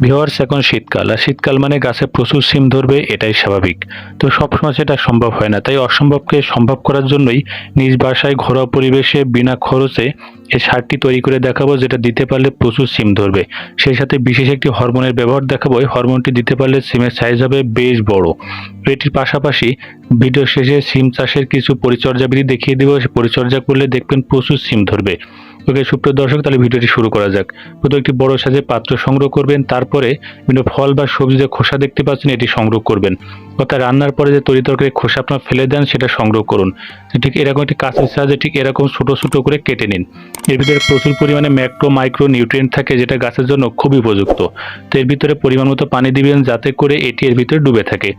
Viewers, এখন শীতকাল, আর শীতকাল মানে গাছে প্রচুর সিম ধরবে, এটাই স্বাভাবিক। তো সবসময় সেটা সম্ভব হয় না, তাই অসম্ভবকে সম্ভব করার জন্যই নিজ বাসায় ঘরোয়া পরিবেশে বিনা খরচে এই সারটি তৈরি করে দেখাবো, যেটা দিতে পারলে প্রচুর সিম ধরবে। সেই সাথে বিশেষ একটি হরমোনের ব্যবহার দেখাবো, এই হরমোনটি দিতে পারলে সিমের সাইজ হবে বেশ বড়। এটির পাশাপাশি ভিডিও শেষে সিম চাষের কিছু পরিচর্যাবিধি দেখিয়ে দেবো, সে পরিচর্যা করলে দেখবেন প্রচুর সিম ধরবে। ওকে, সুপ্রিয় দর্শক, তাহলে ভিডিওটি শুরু করা যাক। প্রথমে একটি বড় সাইজের পাত্র সংগ্রহ করবেন, তারপরে বিভিন্ন ফল বা সবজি যে খোসা দেখতে পাচ্ছেন, এটি সংগ্রহ করবেন। অর্থাৎ রান্নার পরে যে তরি তরকারি খোসা আপনার ফেলে দেন, সেটা সংগ্রহ করুন। ঠিক এরকম একটি কাঁচের সাহায্যে ঠিক এরকম ছোট ছোট করে কেটে নিন। এর ভিতরে প্রচুর পরিমাণে ম্যাক্রো, মাইক্রো নিউট্রিয়েন্ট থাকে, যেটা গাছের জন্য খুবই উপযুক্ত। তো এর ভিতরে পরিমাণ মতো পানি দিবেন, যাতে করে এটি এর ভিতরে ডুবে থাকে।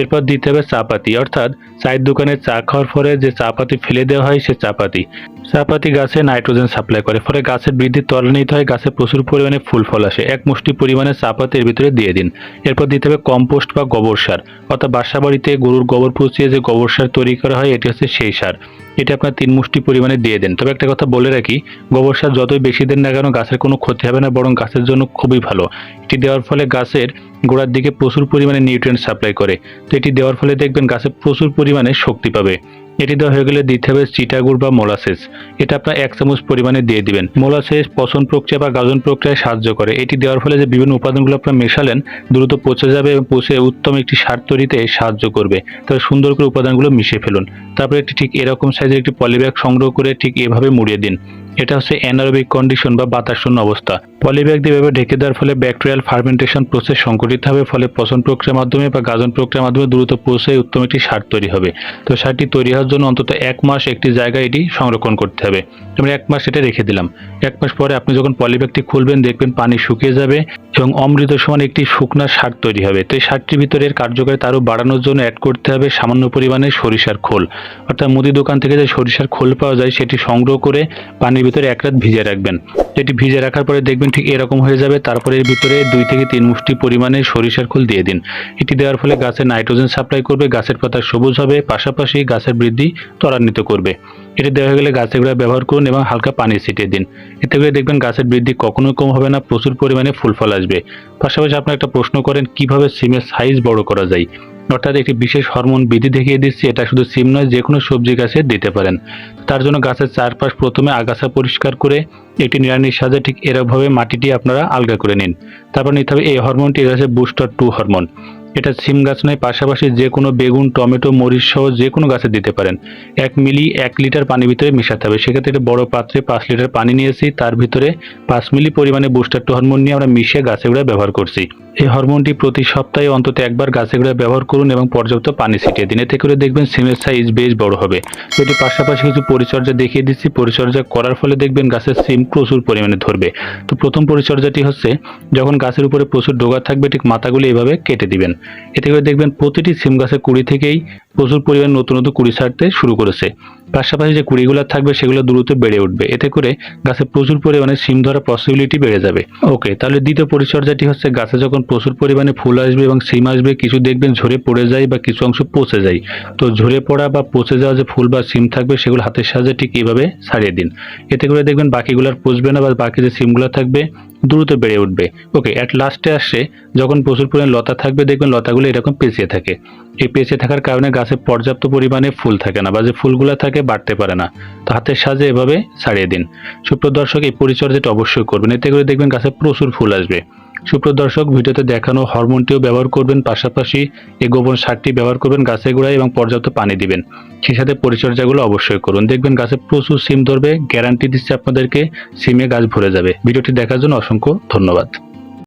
এরপর দিতে হবে চা পাতি অর্থাৎ চায়ের দোকানে চা খাওয়ার পরে যে চা পাতি ফেলে দেওয়া হয়, সে চা পাতি চা পাতি গাছে নাইট্রোজেন সাপ্লাই করে, ফলে গাছের বৃদ্ধি ত্বরান্বিত হয়, গাছে প্রচুর পরিমাণে ফুল ফল আসে। এক মুষ্টি পরিমাণে চা পাতি এর ভিতরে দিয়ে দিন। এরপর দিতে হবে কম্পোস্ট বা গোবর সার, অর্থাৎ বাসা বাড়িতে গরুর গোবর পচিয়ে যে গোবর সার তৈরি করা হয়, এটি হচ্ছে সেই সার। এটি আপনার তিন মুষ্টি পরিমাণে দিয়ে দেন। তবে একটা কথা বলে রাখি, গোবর সার যতই বেশি দেন না কেন গাছের কোনো ক্ষতি হবে না, বরং গাছের জন্য খুবই ভালো। এটি দেওয়ার ফলে গাছের গোড়ার দিকে প্রচুর পরিমাণে নিউট্রিয়েন্ট সাপ্লাই করে। তো এটি দেওয়ার ফলে দেখবেন গাছে প্রচুর পরিমাণে শক্তি পাবে। এটি দেওয়া হয়ে গেলে দিতে হবে চিটাগুড় বা মোলাসেস এটা আপনার এক চামচ পরিমাণে দিয়ে দিবেন। মোলাসেস পচন প্রক্রিয়া বা গাজন প্রক্রিয়ায় সাহায্য করে। এটি দেওয়ার ফলে যে বিভিন্ন উপাদানগুলো আপনার মেশালেন, দ্রুত পচে যাবে এবং পচে উত্তম একটি সার তৈরিতে সাহায্য করবে। তবে সুন্দর করে উপাদানগুলো মিশে ফেলুন। তারপরে একটি ঠিক এরকম সাইজের একটি পলিব্যাগ সংগ্রহ করে ঠিক এভাবে মুড়িয়ে দিন। এটা হচ্ছে অ্যানারোবিক কন্ডিশন বা বাতাসশূন্য অবস্থা। পলিব্যাগ দিয়ে ঢেকে দেওয়ার ফলে ব্যাকটেরিয়াল ফার্মেন্টেশন প্রসেস সংঘটিত হবে, ফলে পচন প্রক্রিয়ার মাধ্যমে বা গাজন প্রক্রিয়ার মাধ্যমে দ্রুত পৌঁছে উত্তম একটি সার তৈরি হবে। তো সারটি তৈরি হওয়ার জন্য অন্তত এক মাস একটি জায়গায় এটি সংরক্ষণ করতে হবে। আমরা এক মাস এটা রেখে দিলাম। এক মাস পরে আপনি যখন পলিব্যাগটি খুলবেন, দেখবেন পানি শুকিয়ে যাবে। এবং অমৃত সমান একটি শুকনা সার তৈরি হবে। তো এই সারটির ভিতরে কার্যকারিতা আরও বাড়ানোর জন্য অ্যাড করতে হবে সামান্য পরিমাণে সরিষার খোল। অর্থাৎ মুদি দোকান থেকে যে সরিষার খোল পাওয়া যায়, সেটি সংগ্রহ করে পানির ভিতরে এক রাত ভিজে রাখবেন। এটি ভিজে রাখার পরে দেখবেন ঠিক এরকম হয়ে যাবে। তারপরে এর ভিতরে দুই থেকে তিন মুষ্টি পরিমাণে সরিষার খোল দিয়ে দিন। এটি দেওয়ার ফলে গাছে নাইট্রোজেন সাপ্লাই করবে, গাছের পাতা সবুজ হবে, পাশাপাশি গাছের বৃদ্ধি ত্বরান্বিত করবে। এটি দেওয়া গেলে গাছের গোড়ায় ব্যবহার করুন এবং হালকা পানি ছিটিয়ে দিন। এতে করে দেখবেন গাছের বৃদ্ধি কখনোই কম হবে না, প্রচুর পরিমাণে ফুল ফল আসবে। পাশাপাশি আপনার একটা প্রশ্ন করেন, কীভাবে সিমের সাইজ বড় করা যায়? অর্থাৎ একটি বিশেষ হরমোন বিধি দেখিয়ে দিচ্ছি, এটা শুধু সিম নয় যে কোনো সবজি গাছে দিতে পারেন। তার জন্য গাছের চারপাশ প্রথমে আগাছা পরিষ্কার করে, একটি নিড়ানির সাহায্যে ঠিক এরকমভাবে মাটিটি আপনারা আলগা করে নিন। তারপর নিতে হবে এই হরমোনটি হচ্ছে বুস্টার টু হরমোন এটা সিম গাছ নয়, পাশাপাশি যে কোনো বেগুন, টমেটো, মরিচ সহ যে কোনো গাছে দিতে পারেন। এক মিলি এক লিটার পানির ভিতরে মেশাতে হবে। সেক্ষেত্রে একটা বড় পাত্রে পাঁচ লিটার পানি নিয়েছি। তার ভিতরে পাঁচ মিলি পরিমাণে বুস্টার টু হরমোন নিয়ে আমরা মিশিয়ে গাছে ব্যবহার করছি। এই হরমোনটি প্রতি সপ্তাহে অন্তত একবার গাছে গুঁড়া ব্যবহার করুন এবং পর্যাপ্ত পানি ছিটিয়ে দিন। এতে করে দেখবেন সিমের সাইজ বেশ বড় হবে। এটি পাশাপাশি কিছু পরিচর্যা দেখিয়ে দিচ্ছি। পরিচর্যা করার ফলে দেখবেন গাছের সিম প্রচুর পরিমাণে ধরবে। তো প্রথম পরিচর্যাটি হচ্ছে, যখন গাছের উপরে প্রচুর ডোগা থাকবে, ঠিক মাথাগুলি এভাবে কেটে দিবেন। এতে করে দেখবেন প্রতিটি সিম গাছের কুড়ি থেকেই প্রচুর পরিমাণ নতুন নতুন কুড়ি ছাড়তে শুরু করেছে। পাশাপাশি যে কুড়িগুলো থাকবে, সেগুলো দ্রুত বেড়ে উঠবে। এতে করে গাছে প্রচুর পরিমাণে সিম ধরার পসিবিলিটি বেড়ে যাবে। ওকে তাহলে দ্বিতীয় পরিচর্যাটি হচ্ছে, গাছে যখন প্রচুর পরিমাণে ফুল আসবে এবং সিম আসবে, কিছু দেখবেন ঝরে পড়ে যায় বা কিছু অংশ পচে যায়। তো ঝরে পড়া বা পচে যাওয়া যে ফুল বা সিম থাকবে, সেগুলো হাতের সাহায্যে ঠিক এইভাবে ছাড়িয়ে দিন। এতে করে দেখবেন বাকিগুলো আর পচবে না বা বাকি যে সিমগুলো থাকবে দ্রুত বেড়ে উঠবে। ওকে অ্যাট লাস্টে আসছে যখন প্রচুর পরিমাণে লতা থাকবে, দেখবেন লতাগুলো এরকম পেঁচিয়ে থাকে। এই পেঁচিয়ে থাকার কারণে গাছে পর্যাপ্ত পরিমাণে ফুল থাকে না বা যে ফুলগুলো থাকে, বাড়তে পারে না। তো হাতের সাহায্যে এভাবে ছাড়িয়ে দিন। সুপ্রদর্শক এই পরিচর্যাটা অবশ্যই করবেন। এতে করে দেখবেন গাছে প্রচুর ফুল আসবে। সুপ্রদর্শক ভিডিওতে দেখানো হরমোনটিও ব্যবহার করবেন, পাশাপাশি এই গোবর সারটি ব্যবহার করবেন গাছের গোড়ায় এবং পর্যাপ্ত পানি দিবেন। সেই সাথে পরিচর্যাগুলো অবশ্যই করুন। দেখবেন গাছে প্রচুর সিম ধরবে, গ্যারান্টি দিচ্ছে আপনাদেরকে, সিমে গাছ ভরে যাবে। ভিডিওটি দেখার জন্য অসংখ্য ধন্যবাদ।